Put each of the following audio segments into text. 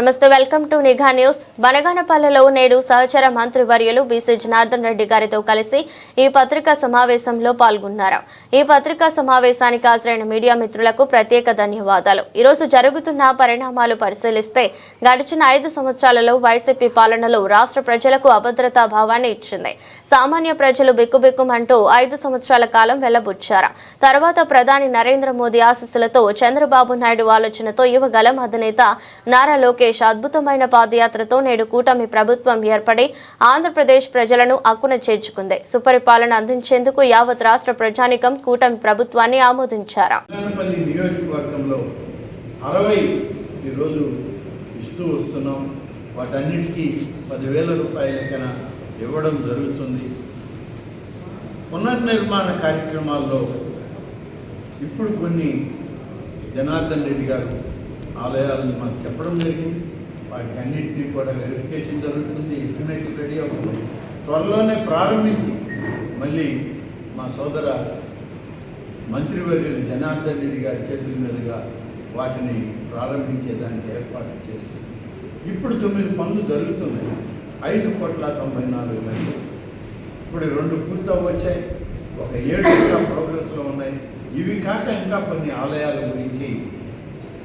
నమస్తే welcome to Nigha news. బనగానపల్లెలో నేడు సహచర మంత్రి వర్యులు బీసీ జనార్దన్ రెడ్డి గారితో కలిసి ఈ పత్రికా సమావేశంలో పాల్గొన్నారు. ఈ పత్రికా సమావేశానికి హాజరైన మీడియా మిత్రులకు ప్రత్యేక ధన్యవాదాలు. ఈరోజు జరుగుతున్న పరిణామాలు పరిశీలిస్తే గడిచిన ఐదు సంవత్సరాలలో వైసీపీ పాలనలో రాష్ట్ర ప్రజలకు అభద్రతా భావాన్ని ఇచ్చింది. సామాన్య ప్రజలు బిక్కుబిక్కుమంటూ ఐదు సంవత్సరాల కాలం వెళ్ళబుచ్చారు. తర్వాత ప్రధాని నరేంద్ర మోదీ ఆశీస్సులతో చంద్రబాబు నాయుడు ఆలోచనతో యువగలం అధినేత నారా లోకేష్ లోకేష్ అద్భుతమైన పాదయాత్రతో నేడు కూటమి ప్రభుత్వం ఏర్పడి ఆంధ్రప్రదేశ్ ప్రజలను అక్కున చేర్చుకుంది. సుపరిపాలన అందించేందుకు యావత్ రాష్ట్ర ప్రజానికం కూటమి ప్రభుత్వాన్ని ఆమోదించారు. ఈరోజు ఇస్తూ వస్తున్నాం. వాటన్నిటికీ పదివేల రూపాయల ఇవ్వడం జరుగుతుంది. పునర్నిర్మాణ కార్యక్రమాల్లో ఇప్పుడు కొన్ని జనార్దన్ రెడ్డి గారు ఆలయాలను మాకు చెప్పడం జరిగింది. వాటి అన్నింటినీ కూడా వెరిఫికేషన్ జరుగుతుంది. ఎస్టిమేట్ రెడీ అవుతుంది. త్వరలోనే ప్రారంభించి మళ్ళీ మా సోదర మంత్రివర్యులు జనార్దన్ రెడ్డి గారి చేతుల మీదుగా వాటిని ప్రారంభించేదానికి ఏర్పాటు చేసి ఇప్పుడు తొమ్మిది పనులు జరుగుతున్నాయి. ఐదు కోట్ల తొంభై నాలుగు లక్షలు. ఇప్పుడు రెండు పూర్తి వచ్చాయి ఒక ఏడు ఇంకా ప్రోగ్రెస్లో ఉన్నాయి. ఇవి కాక ఇంకా కొన్ని ఆలయాల గురించి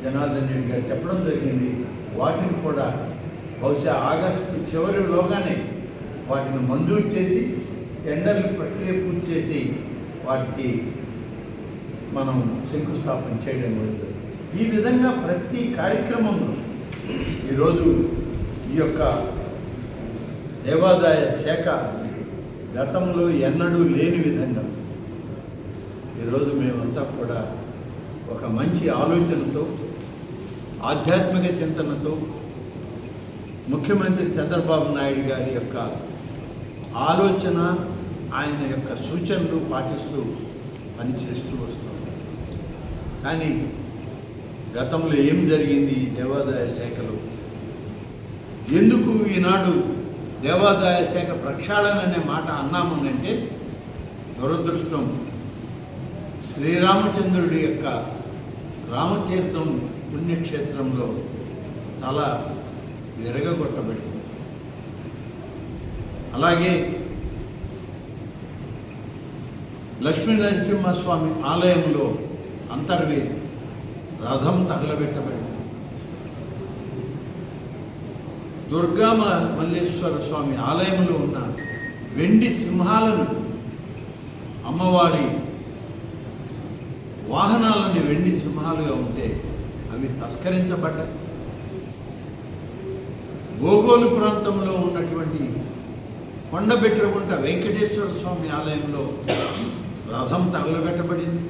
జనార్దన్ రెడ్డి గారు చెప్పడం జరిగింది. వాటిని కూడా బహుశా ఆగస్టు చివరిలోగానే వాటిని మంజూరు చేసి టెండర్లు ప్రక్రియ పూర్తి చేసి వాటికి మనం శంకుస్థాపన చేయడం జరుగుతుంది. ఈ విధంగా ప్రతి కార్యక్రమంలో ఈరోజు ఈ యొక్క దేవాదాయ శాఖ గతంలో ఎన్నడూ లేని విధంగా ఈరోజు మేమంతా కూడా ఒక మంచి ఆలోచనతో ఆధ్యాత్మిక చింతనతో ముఖ్యమంత్రి చంద్రబాబు నాయుడు గారి యొక్క ఆలోచన ఆయన యొక్క సూచనలు పాటిస్తూ పనిచేస్తూ వస్తుంది. కానీ గతంలో ఏం జరిగింది ఈ దేవాదాయ శాఖలో? ఎందుకు ఈనాడు దేవాదాయ శాఖ ప్రక్షాళన అనే మాట అన్నామనంటే దురదృష్టం. శ్రీరామచంద్రుడి యొక్క రామతీర్థం పుణ్యక్షేత్రంలో తల విరగగొట్టబడింది. అలాగే లక్ష్మీ నరసింహస్వామి ఆలయంలో అంతర్వి రథం తగలబెట్టబడింది. దుర్గా మల్లేశ్వర స్వామి ఆలయంలో ఉన్న వెండి సింహాలను అమ్మవారి వాహనాలని వెండి సింహాలుగా ఉంటే అవి తస్కరించబడ్డాయి. గోగోలు ప్రాంతంలో ఉన్నటువంటి కొండబెట్టకుంట వెంకటేశ్వర స్వామి ఆలయంలో రథం తగులబెట్టబడింది.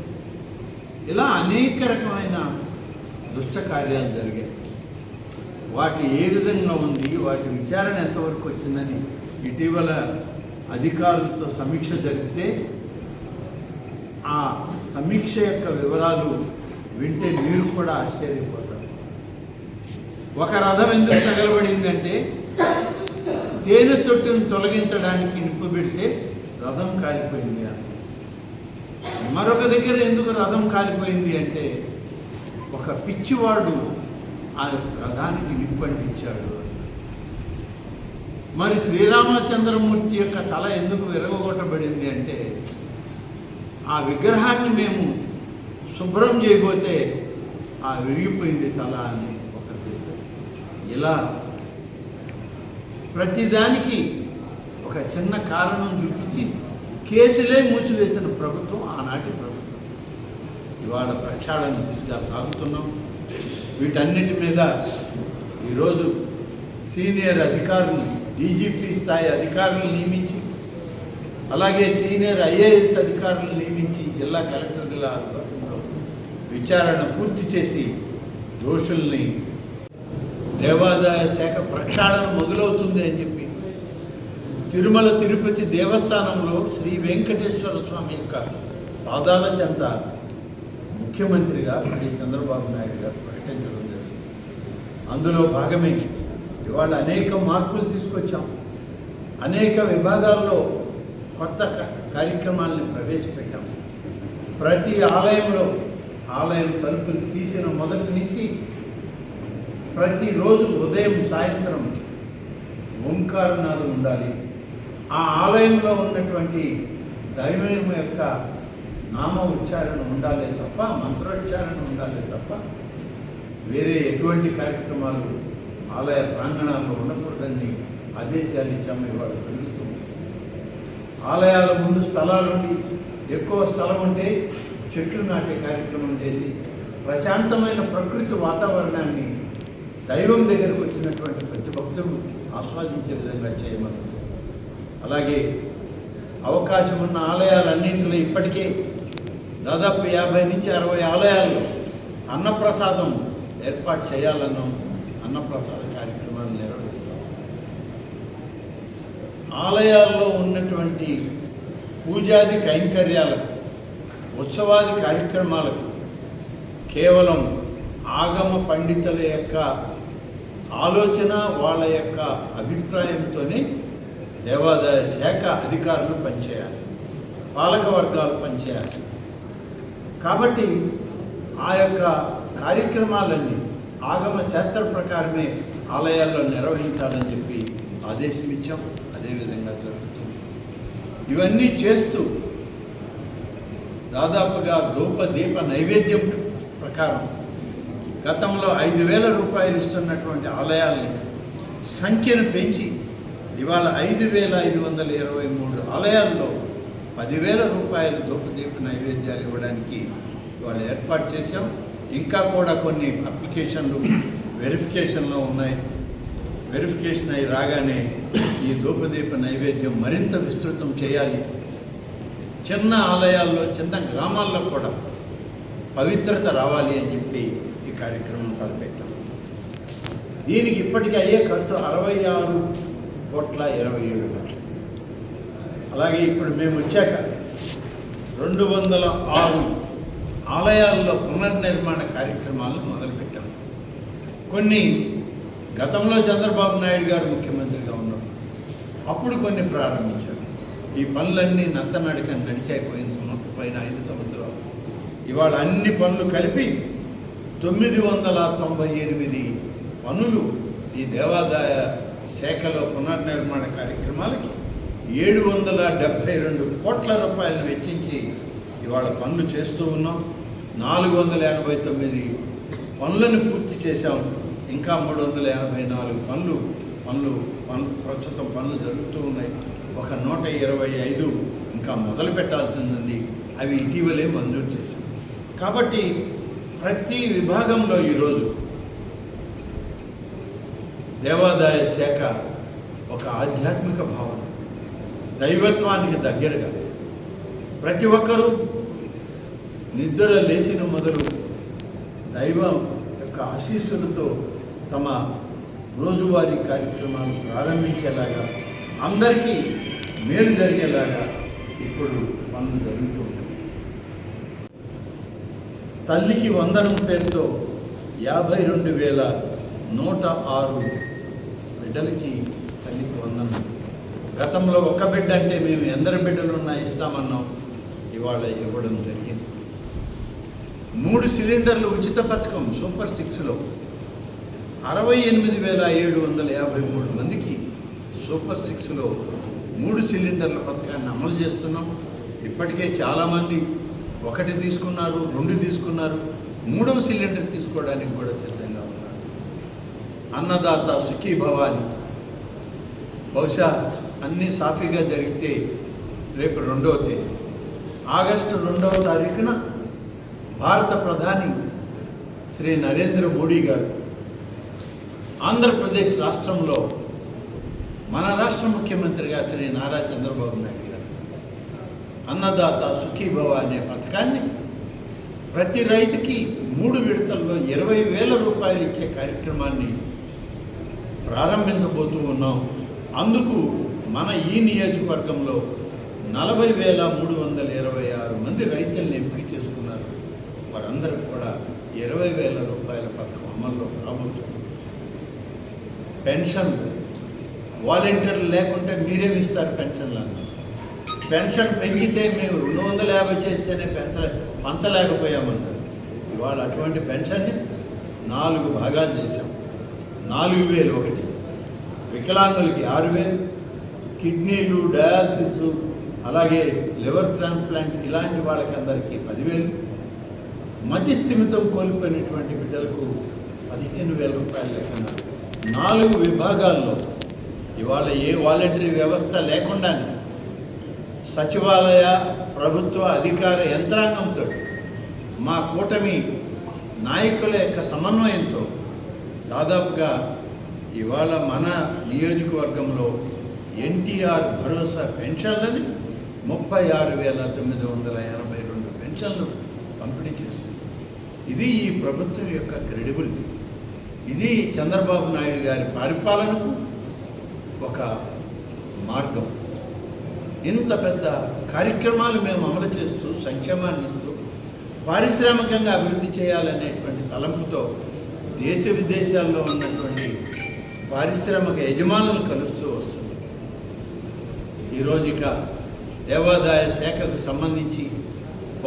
ఇలా అనేక రకమైన దుష్ట కార్యాలు జరిగాయి. వాటి ఏ విధంగా ఉంది వాటి విచారణ ఎంతవరకు వచ్చిందని ఇటీవల అధికారులతో సమీక్ష జరిగితే ఆ సమీక్ష యొక్క వివరాలు వింటే మీరు కూడా ఆశ్చర్యపోతారు. ఒక రథం ఎందుకు తగలబడిందంటే తేనె తొట్టును తొలగించడానికి నిప్పు పెడితే రథం కాలిపోయింది అని. మరొక దగ్గర ఎందుకు రథం కాలిపోయింది అంటే ఒక పిచ్చివాడు ఆ రథానికి నిప్పంటించాడు మరి శ్రీరామచంద్రమూర్తి యొక్క తల ఎందుకు విరగొట్టబడింది అంటే ఆ విగ్రహాన్ని మేము శుభ్రం చేయబోతే ఆ విరిగిపోయింది తల అని ఒక ఇలా ప్రతిదానికి ఒక చిన్న కారణం చూపించి కేసులే మూసివేసిన ప్రభుత్వం ఆనాటి ప్రభుత్వం. ఇవాళ ప్రక్షాళన దిశగా సాగుతున్నాం. వీటన్నిటి మీద ఈరోజు సీనియర్ అధికారులు డీజీపీ స్థాయి అధికారులు నియమించి అలాగే సీనియర్ ఐఏఎస్ అధికారులను నియమించి జిల్లా కలెక్టర్ జిల్లా ఆధ్వర్యంలో విచారణ పూర్తి చేసి దోషుల్ని దేవాదాయ శాఖ ప్రక్షాళన మొదలవుతుంది అని చెప్పి తిరుమల తిరుపతి దేవస్థానంలో శ్రీ వెంకటేశ్వర స్వామి యొక్క పాదాల చెంత ముఖ్యమంత్రిగా శ్రీ చంద్రబాబు నాయుడు గారు ప్రకటించడం జరిగింది. అందులో భాగమే ఇవాళ అనేక మార్పులు తీసుకొచ్చాం. అనేక విభాగాల్లో కొత్త క- కార్యక్రమాలను ప్రవేశపెట్టాం. ప్రతి ఆలయంలో ఆలయం తలుపులు తీసిన మొదటి నుంచి ప్రతిరోజు ఉదయం సాయంత్రం ఓంకారనాథం ఉండాలి. ఆ ఆలయంలో ఉన్నటువంటి దైవం యొక్క నామ ఉచ్చారణ ఉండాలి తప్ప మంత్రోచ్చారణ ఉండాలి తప్ప వేరే ఎటువంటి కార్యక్రమాలు ఆలయ ప్రాంగణాల్లో ఉండకూడదని ఆదేశాలు ఇచ్చాము ఇవాళ ఆలయాల ముందు స్థలాలుండి ఎక్కువ స్థలం ఉంటే చెట్లు నాటే కార్యక్రమం చేసి ప్రశాంతమైన ప్రకృతి వాతావరణాన్ని దైవం దగ్గరకు వచ్చినటువంటి ప్రతి భక్తుడు ఆస్వాదించే విధంగా చేయమన్నది అలాగే అవకాశం ఉన్న ఆలయాలన్నింటిలో ఇప్పటికే దాదాపు యాభై నుంచి అరవై ఆలయాల్లో అన్నప్రసాదం ఏర్పాటు చేయాలన్నాం అన్నప్రసాదం కార్యక్రమాన్ని నిర్వహిస్తాం ఆలయాల్లో ఉన్నటువంటి పూజాది కైంకర్యాలకు ఉత్సవాది కార్యక్రమాలకు కేవలం ఆగమ పండితుల యొక్క ఆలోచన వాళ్ళ యొక్క అభిప్రాయంతోనే దేవాదాయ శాఖ అధికారులు పనిచేయాలి పాలక వర్గాలు పనిచేయాలి. కాబట్టి ఆ యొక్క కార్యక్రమాలన్నీ ఆగమ శాస్త్ర ప్రకారమే ఆలయాల్లో నిర్వహించాలని చెప్పి ఆదేశం ఇచ్చాం అదేవిధంగా జరుగుతుంది. ఇవన్నీ చేస్తూ దాదాపుగా ధూప దీప నైవేద్యం ప్రకారం గతంలో ఐదు వేల రూపాయలు ఇస్తున్నటువంటి ఆలయాల్ని సంఖ్యను పెంచి ఇవాళ ఐదు వేల ఐదు వందల ఇరవై మూడు ఆలయాల్లో పదివేల రూపాయలు ధూపదీప నైవేద్యాలు ఇవ్వడానికి ఇవాళ ఏర్పాటు చేశాం. ఇంకా కూడా కొన్ని అప్లికేషన్లు వెరిఫికేషన్లో ఉన్నాయి. వెరిఫికేషన్ అయి రాగానే ఈ ధూపదీప నైవేద్యం మరింత విస్తృతం చేయాలి. చిన్న ఆలయాల్లో చిన్న గ్రామాల్లో కూడా పవిత్రత రావాలి అని చెప్పి ఈ కార్యక్రమం తలపెట్టాం. దీనికి ఇప్పటికీ అయ్యే ఖర్చు అరవై ఆరు కోట్ల ఇరవై ఏడు లక్షలు. అలాగే ఇప్పుడు మేము వచ్చాక రెండు వందల ఆరు ఆలయాల్లో పునర్నిర్మాణ కార్యక్రమాలను మొదలుపెట్టాం. కొన్ని గతంలో చంద్రబాబు నాయుడు గారు ముఖ్యమంత్రి అప్పుడు కొన్ని ప్రారంభించారు. ఈ పనులన్నీ నత్తనడక నడిచైపోయిన సంవత్సరం పైన ఐదు సంవత్సరాలు. ఇవాళ అన్ని పనులు కలిపి తొమ్మిది వందల తొంభై ఎనిమిది పనులు ఈ దేవాదాయ శాఖలో పునర్నిర్మాణ కార్యక్రమాలకి ఏడు వందల డెబ్భై రెండు కోట్ల రూపాయలు వెచ్చించి ఇవాళ పనులు చేస్తూ ఉన్నాం. నాలుగు వందల ఎనభై తొమ్మిది పనులను పూర్తి చేశాం. ఇంకా మూడు వందల ఎనభై నాలుగు పనులు పనులు పనులు ప్రస్తుతం పనులు జరుగుతూ ఉన్నాయి. ఒక నూట ఇరవై ఐదు ఇంకా మొదలు పెట్టాల్సింది ఉంది అవి ఇటీవలే మంజూరు చేశాం. కాబట్టి ప్రతి విభాగంలో ఈరోజు దేవాదాయ శాఖ ఒక ఆధ్యాత్మిక భావన దైవత్వానికి దగ్గరగా ప్రతి ఒక్కరూ నిద్ర లేచిన మొదలు దైవం యొక్క ఆశీస్సులతో తమ రోజువారీ కార్యక్రమాలు ప్రారంభించేలాగా అందరికీ మేలు జరిగేలాగా ఇప్పుడు పనులు జరుగుతుంది తల్లికి వందనం పేరుతో యాభై రెండు వేల నూట ఆరు బిడ్డలకి తల్లికి వందనం. గతంలో ఒక్క బిడ్డ అంటే మేము ఎందరి బిడ్డలు ఉన్నా ఇస్తామన్నాం ఇవాళ ఇవ్వడం జరిగింది. మూడు సిలిండర్లు ఉచిత పథకం సూపర్ సిక్స్లో అరవై ఎనిమిది వేల ఏడు వందల యాభై మూడు మందికి సూపర్ సిక్స్లో మూడు సిలిండర్ల పథకాన్ని అమలు చేస్తున్నాం. ఇప్పటికే చాలామంది ఒకటి తీసుకున్నారు రెండు తీసుకున్నారు మూడవ సిలిండర్ తీసుకోవడానికి కూడా సిద్ధంగా ఉన్నారు. అన్నదాత సుఖీ భవాని బహుశా అన్నీ సాఫీగా జరిగితే రేపు రెండవ తేదీ. ఆగస్టు రెండవ తారీఖున భారత ప్రధాని శ్రీ నరేంద్ర మోడీ గారు ఆంధ్రప్రదేశ్ రాష్ట్రంలో మన రాష్ట్ర ముఖ్యమంత్రిగా శ్రీ నారా చంద్రబాబు నాయుడు గారు అన్నదాత సుఖీభవ అనే పథకాన్ని ప్రతి రైతుకి మూడు విడతల్లో ఇరవై వేల రూపాయలు ఇచ్చే కార్యక్రమాన్ని ప్రారంభించబోతూ ఉన్నాం. అందుకు మన ఈ నియోజకవర్గంలో నలభై వేల మూడు వందల ఇరవై ఆరు మంది రైతుల్ని ఎంపిక చేసుకున్నారు. వారందరికీ కూడా ఇరవై వేల రూపాయల పథకం అమల్లో రాబోతుంది. పెన్షన్ వాలంటీర్లు లేకుంటే మీరేమి ఇస్తారు పెన్షన్లు అన్నారు పెన్షన్ పెంచితే మేము రెండు వందల యాభై చేస్తేనే పెంచ పంచలేకపోయామన్నారు ఇవాళ అటువంటి పెన్షన్ని నాలుగు భాగాలు చేశాం. నాలుగు వేలు ఒకటి. వికలాంగులకి ఆరు వేలు కిడ్నీలు డయాలసిస్ అలాగే లివర్ ట్రాన్స్ప్లాంట్ ఇలాంటి వాళ్ళకి అందరికీ పదివేలు. మతి స్థిమితం కోల్పోయినటువంటి బిడ్డలకు పదిహేను వేల రూపాయల లెక్కన నాలుగు విభాగాల్లో ఇవాళ ఏ వాలంటరీ వ్యవస్థ లేకుండానే సచివాలయ ప్రభుత్వ అధికార యంత్రాంగంతో మా కూటమి నాయకుల యొక్క సమన్వయంతో దాదాపుగా ఇవాళ మన నియోజకవర్గంలో ఎన్టీఆర్ భరోసా పెన్షన్లని ముప్పై ఆరు వేల తొమ్మిది వందల ఎనభై రెండు పెన్షన్లు పంపిణీ చేస్తుంది. ఇది ఈ ప్రభుత్వం యొక్క క్రెడిబిలిటీ. ఇది చంద్రబాబు నాయుడు గారి పరిపాలనకు ఒక మార్గం. ఇంత పెద్ద కార్యక్రమాలు మేము అమలు చేస్తూ సంక్షేమాన్ని ఇస్తూ పారిశ్రామికంగా అభివృద్ధి చేయాలనేటువంటి తలంపుతో దేశ విదేశాల్లో ఉన్నటువంటి పారిశ్రామిక యజమానులను కలుస్తూ వస్తుంది ఈరోజు ఇక దేవాదాయ శాఖకు సంబంధించి